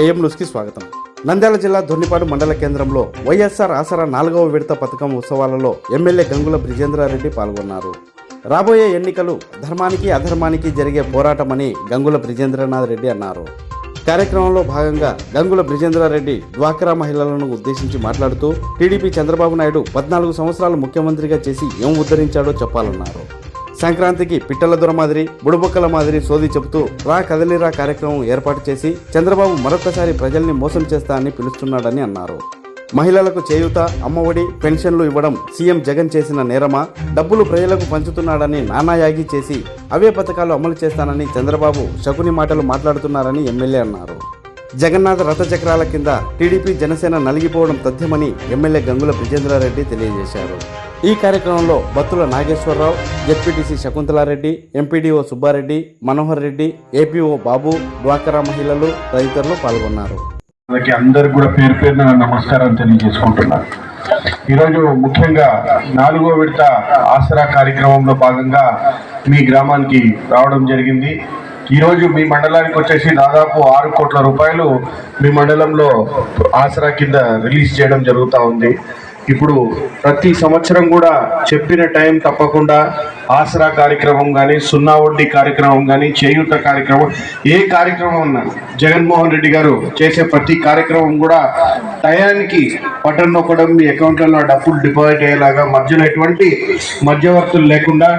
AM న్యూస్కి స్వాగతం. నంద్యాల జిల్లా దొర్నిపాడు మండల కేంద్రంలో వైఎస్ఆర్ ఆసరా నాలుగవ విడత పథకం ఉత్సవాలలో ఎమ్మెల్యే గంగుల బ్రిజేంద్రారెడ్డి పాల్గొన్నారు. రాబోయే ఎన్నికలు ధర్మానికి అధర్మానికి జరిగే పోరాటమని గంగుల బ్రిజేంద్రనాథ్ రెడ్డి అన్నారు. కార్యక్రమంలో భాగంగా గంగుల బ్రిజేంద్రారెడ్డి డ్వాక్రా మహిళలను ఉద్దేశించి మాట్లాడుతూ టీడీపీ చంద్రబాబు నాయుడు పద్నాలుగు సంవత్సరాలు ముఖ్యమంత్రిగా చేసి ఏం ఉద్ధరించాడో చెప్పాలన్నారు. సంక్రాంతికి పిట్టల దొర మాదిరి బుడబుక్కల మాదిరి సోది చెబుతూ రా కదలిరా కార్యక్రమం ఏర్పాటు చేసి చంద్రబాబు మరొకసారి ప్రజల్ని మోసం చేస్తా అని పిలుస్తున్నాడని అన్నారు. మహిళలకు చేయూత అమ్మఒడి పెన్షన్లు ఇవ్వడం సీఎం జగన్ చేసిన నేరమా? డబ్బులు ప్రజలకు పంచుతున్నాడని నానాయాగి చేసి అవే పథకాలు అమలు చేస్తానని చంద్రబాబు శకుని మాటలు మాట్లాడుతున్నారని ఎమ్మెల్యే అన్నారు. జగన్నాథ రథ చక్రాల కింద టీడీపీ జనసేన నలిగిపోవడం తథ్యమని ఎమ్మెల్యే గంగుల విజేంద్రారెడ్డి తెలియజేశారు. ఈ కార్యక్రమంలో Battula Nageswara Rao ZPTC Shakuntala Reddy MPDO Subba Reddy Manohar Reddy APO Babu డ్వాకరా మహిళలు తదితరులు పాల్గొన్నారు. వాళ్ళకి అందరికి కూడా పేరు పేరున నమస్కారం తెలియజేసుకుంటున్నాను ఈరోజు ముఖ్యంగా నాలుగో విడత ఆసరా కార్యక్రమంలో భాగంగా మీ గ్రామానికి రావడం జరిగింది. ఈరోజు మీ మండలానికి వచ్చేసి దాదాపు ఆరు కోట్ల రూపాయలు మీ మండలంలో ఆసరా కింద రిలీజ్ చేయడం జరుగుతూ ఉంది. ఇప్పుడు ప్రతి సంవత్సరం కూడా చెప్పిన టైం తప్పకుండా ఆసరా కార్యక్రమం కానీ సున్నా వడ్డీ కార్యక్రమం కానీ చేయూత కార్యక్రమం ఏ కార్యక్రమం ఉన్నా జగన్మోహన్ రెడ్డి గారు చేసే ప్రతి కార్యక్రమం కూడా టయానికి బటన్ నొక్కడం మీ అకౌంట్లలో డబ్బులు డిపాజిట్ అయ్యేలాగా మధ్యలో ఎటువంటి మధ్యవర్తులు లేకుండా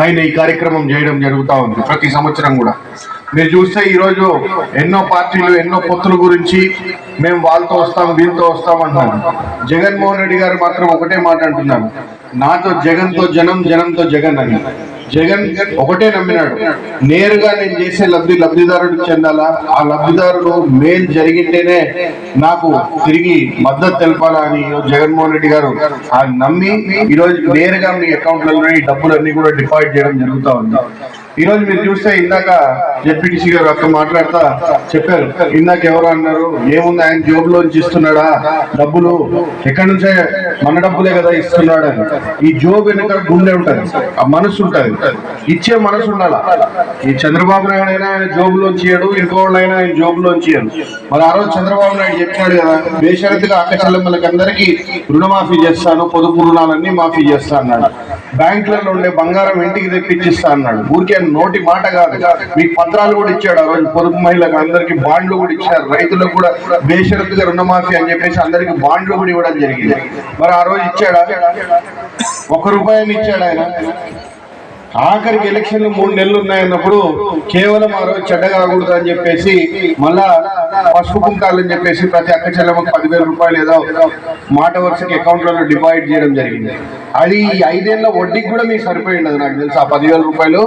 ఆయన ఈ కార్యక్రమం చేయడం జరుగుతూ ఉంది ప్రతి సంవత్సరం కూడా. మీరు చూస్తే ఈరోజు ఎన్నో పార్టీలు ఎన్నో పొత్తుల గురించి మేము వాళ్ళతో వస్తాం వీళ్ళతో వస్తాం అంటున్నారు. జగన్మోహన్ రెడ్డి గారు మాత్రం ఒకటే మాట అంటున్నారు. నాతో జగన్తో జనం జనంతో జగన్ అని. జగన్ ఒకటే నమ్మినాడు. నేరుగా నేను చేసే లబ్ధి లబ్ధిదారుడికి చెందాలా? ఆ లబ్ధిదారుడు మేలు జరిగింటేనే నాకు తిరిగి మద్దతు తెలపాలా అని జగన్మోహన్ రెడ్డి గారు ఆ నమ్మి ఈరోజు నేరుగా మీ అకౌంట్లలో ఈ డబ్బులన్నీ కూడా డిపాజిట్ చేయడం జరుగుతూ ఉంది. ఈ రోజు మీరు చూస్తే ఇందాక జెడ్పీటీసీ గారు అక్కడ మాట్లాడతా చెప్పారు. ఇందాక ఎవరు అన్నారు ఏముంది ఆయన జోబులోంచి ఇస్తున్నాడా? డబ్బులు ఎక్కడి నుంచే? మన డబ్బులే కదా ఇస్తున్నాడు అని. ఈ జోబు వెనుక గుండె ఉంటుంది ఆ మనసు ఉంటుంది. ఇచ్చే మనసు ఉండాలా? ఈ చంద్రబాబు నాయుడు అయినా ఆయన జోబులోంచి ఇయ్యడు ఇంకోళ్ళైనా ఆయన జోబులోంచి ఇయ్యడు మరి ఆ రోజు చంద్రబాబు నాయుడు చెప్పాడు కదా బేషరతుగా అక్క చెల్లెమ్మలకి అందరికీ రుణమాఫీ చేస్తాను పొదుపు రుణాలన్నీ మాఫీ చేస్తా అన్నాడు. బ్యాంకులలో ఉండే బంగారం ఇంటికి తెప్పించిస్తా అన్నాడు. ఊరికే నోటి మాట కాదు. మీకు పత్రాలు కూడా ఇచ్చాడు. ఆ రోజు పొదుపు మహిళలకు అందరికి బాండ్లు కూడా ఇచ్చారు. రైతులకు కూడా బేషరతుగా రుణమాఫీ అని చెప్పేసి అందరికి బాండ్లు కూడా ఇవ్వడం జరిగింది. మరి ఆ రోజు ఇచ్చాడా? ఒక రూపాయని ఇచ్చాడు ఆయన. ఆఖరికి ఎలక్షన్లు మూడు నెలలు ఉన్నాయన్నప్పుడు కేవలం ఆ రోజు చెడ్డ కాకూడదు అని చెప్పేసి మళ్ళా పసుపు కుంకాలని అని చెప్పేసి ప్రతి అక్క చెల్లెమ్మకు పదివేల రూపాయలు ఏదో మాట వరుసకి అకౌంట్లలో డిపాజిట్ చేయడం జరిగింది. అది ఈ ఐదేళ్ళ వడ్డీకి కూడా మీకు సరిపోయింది అది నాకు తెలుసు. ఆ పదివేల రూపాయలు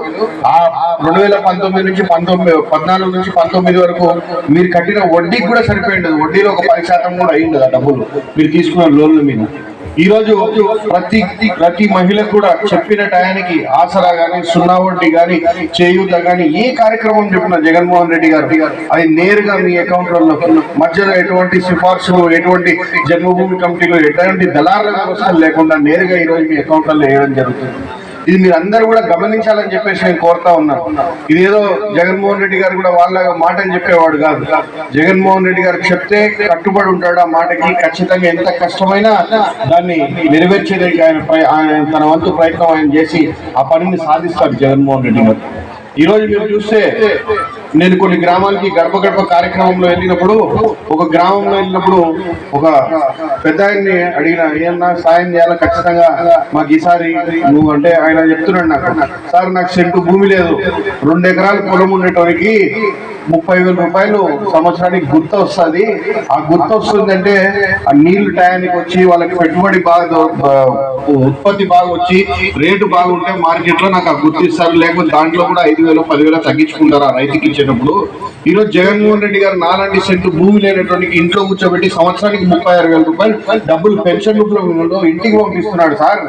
ఆ రెండు వేల పంతొమ్మిది నుంచి పంతొమ్మిది పద్నాలుగు నుంచి పంతొమ్మిది వరకు మీరు కట్టిన వడ్డీకి కూడా సరిపోయింది వడ్డీలో ఒక పది శాతం కూడా అయ్యింది ఆ డబ్బులు. మీరు తీసుకున్న లోన్ల మీద ఈ రోజు ప్రతి ప్రతి మహిళకు కూడా చెప్పిన టయానికి ఆసరా గాని సున్నా వడ్డీ గాని చేయూత గాని ఏ కార్యక్రమం చెప్పిన జగన్మోహన్ రెడ్డి గారు అది నేరుగా మీ అకౌంట్లలో మధ్యలో ఎటువంటి సిఫార్సులు ఎటువంటి జన్మభూమి కమిటీలు ఎటువంటి దళారుల వ్యవస్థలు లేకుండా నేరుగా ఈ రోజు మీ అకౌంట్లలో వేయడం జరుగుతుంది. ఇది మీరు అందరూ కూడా గమనించాలని చెప్పేసి నేను కోరుతా ఉన్నాను ఇదేదో జగన్మోహన్ రెడ్డి గారు కూడా వాళ్ళగా మాటలు చెప్పేవాడు కాదు. జగన్మోహన్ రెడ్డి గారు చెప్తే కట్టుబడి ఉంటాడు ఆ మాటకి. ఖచ్చితంగా ఎంత కష్టమైనా దాన్ని నెరవేర్చేదానికి ఆయన ఆయన తన వంతు ప్రయత్నం ఆయన చేసి ఆ పనిని సాధిస్తాడు జగన్మోహన్ రెడ్డి గారు. ఈ రోజు మీరు చూస్తే నేను కొన్ని గ్రామాలకి గడప గడప కార్యక్రమంలో వెళ్ళినప్పుడు ఒక గ్రామంలో వెళ్ళినప్పుడు ఒక పెద్ద ఆయన్ని అడిగిన ఏమన్నా సాయం చేయాలా? ఖచ్చితంగా మాకు ఈసారి నువ్వు అంటే ఆయన చెప్తున్నాడు నాకు. సార్ నాకు సెంటు భూమి లేదు. రెండు ఎకరాల పొలం ఉండేటోనికి ముప్పై వేల రూపాయలు సంవత్సరానికి గుర్తు వస్తుంది ఆ గుర్తు వస్తుందంటే ఆ నీళ్ళు టయానికి వచ్చి వాళ్ళకి పెట్టుబడి బాగా ఉత్పత్తి బాగా వచ్చి రేటు బాగుంటే మార్కెట్లో నాకు ఆ గుర్తు ఇస్తారు. లేకపోతే దాంట్లో కూడా ఐదు వేలు పదివేలు తగ్గించుకుంటారు ఆ రైతుకి ఇచ్చేటప్పుడు. ఈ రోజు జగన్మోహన్ రెడ్డి గారు నాలాంటి సెంటు భూమి లేనటువంటి ఇంట్లో కూర్చోబెట్టి సంవత్సరానికి ముప్పై ఆరు వేల రూపాయలు డబ్బులు పెన్షన్ రూపంలో ఇంటికి పంపిస్తున్నాడు సార్.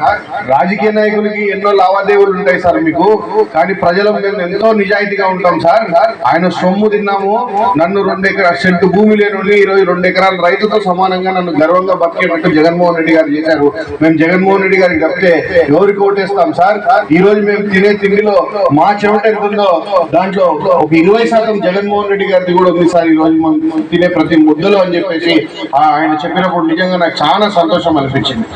రాజకీయ నాయకులకి ఎన్నో లావాదేవీలు ఉంటాయి సార్ మీకు. కానీ ప్రజల మేము ఎంతో నిజాయితీగా ఉంటాం సార్. ఆయన సొమ్ము తిన్నాము. నన్ను రెండు ఎకరాల సెంటు భూమి లేనుండి ఈరోజు రెండు ఎకరాల రైతుతో సమానంగా నన్ను గర్వంగా బతికేటట్టు జగన్మోహన్ రెడ్డి గారు చేశారు. మేము జగన్మోహన్ రెడ్డి గారికి చెప్తే ఎవరికి ఓటేస్తాం సార్? ఈ రోజు మేము తినే తిండిలో మా చెమట ఎంత ఉందో దాంట్లో ఒక ఇరవై శాతం జగన్మోహన్ రెడ్డి గారిది కూడా ఉంది సార్ ఈ రోజు మనం తినే ప్రతి ముద్దలో అని చెప్పేసి ఆయన చెప్పినప్పుడు నిజంగా నాకు చాలా సంతోషం అనిపించింది.